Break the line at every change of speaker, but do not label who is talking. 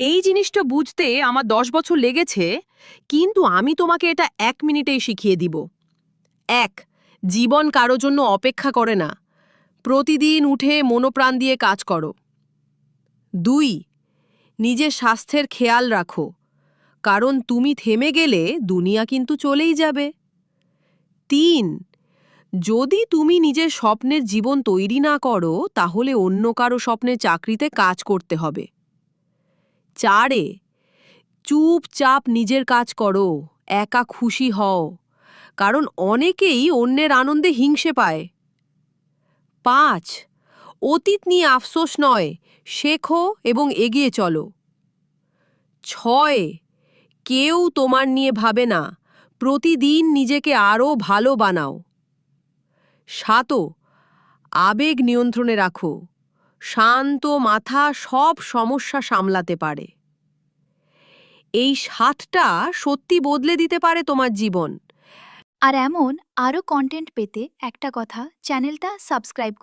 এই জিনিসটা বুঝতে আমার দশ বছর লেগেছে, কিন্তু আমি তোমাকে এটা এক মিনিটেই শিখিয়ে দিব। এক, জীবন কারও জন্য অপেক্ষা করে না। প্রতিদিন উঠে মনোপ্রাণ দিয়ে কাজ করো। দুই, নিজের স্বাস্থ্যের খেয়াল রাখো। কারণ তুমি থেমে গেলে দুনিয়া কিন্তু চলেই যাবে। তিন, যদি তুমি নিজের স্বপ্নের জীবন তৈরি না করো, তাহলে অন্য কারও স্বপ্নের চাকরিতে কাজ করতে হবে। চারে। চুপচাপ নিজের কাজ করো, একা খুশি হও, কারণ অনেকেই অন্যের আনন্দে হিংসে পায়। পাঁচ, অতীত নিয়ে আফসোস নয়, শেখো এবং এগিয়ে চলো। ছয়, কেউ তোমার নিয়ে ভাবে না, প্রতিদিন নিজেকে আরও ভালো বানাও। সাতও, আবেগ নিয়ন্ত্রণে রাখো। শান্ত মাথা সব সমস্যা সামলাতে পারে। এই সাতটা সত্যি বদলে দিতে পারে তোমার জীবন।
আর এমন আরও কন্টেন্ট পেতে একটা কথা চ্যানেলটা সাবস্ক্রাইব